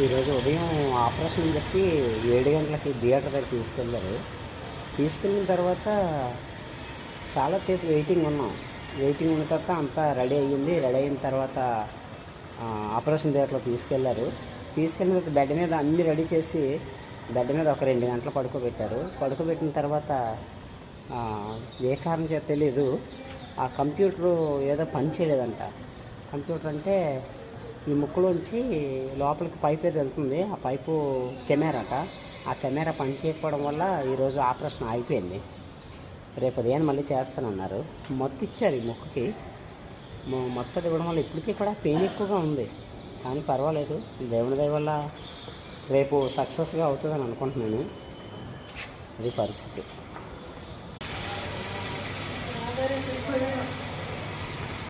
ఈరోజు ఉదయం ఆపరేషన్ చెప్పి ఏడు గంటలకి థియేటర్ దగ్గర తీసుకెళ్ళారు. తీసుకెళ్ళిన తర్వాత చాలా సేపు వెయిటింగ్ ఉన్నాం. వెయిటింగ్ ఉన్న తర్వాత అంతా రెడీ అయ్యింది. రెడీ అయిన తర్వాత ఆపరేషన్ థియేటర్లో తీసుకెళ్ళారు తీసుకెళ్ళిన తర్వాత బెడ్ మీద అన్ని రెడీ చేసి బెడ్ మీద ఒక రెండు గంటలు పడుకోబెట్టారు. పడుకోబెట్టిన తర్వాత ఏ కారణం చేత తెలియదు ఆ కంప్యూటరు ఏదో పని చేయలేదంట. కంప్యూటర్ అంటే ఈ ముక్కులోంచి లోపలికి పైప్ ఏది వెళ్తుంది ఆ పైపు కెమెరాట. ఆ కెమెరా పని చేయకపోవడం వల్ల ఈరోజు ఆపరేషన్ ఆగిపోయింది. రేపు ఉదయం మళ్ళీ చేస్తానన్నారు. మొత్తం ఇచ్చారు ఈ ముక్కుకి. మొత్తం ఇవ్వడం వల్ల ఇప్పటికీ కూడా పెయిన్ ఎక్కువగా ఉంది. కానీ పర్వాలేదు. దేవుని దయ వల్ల రేపు సక్సెస్గా అవుతుందని అనుకుంటున్నాను. అది పరిస్థితి.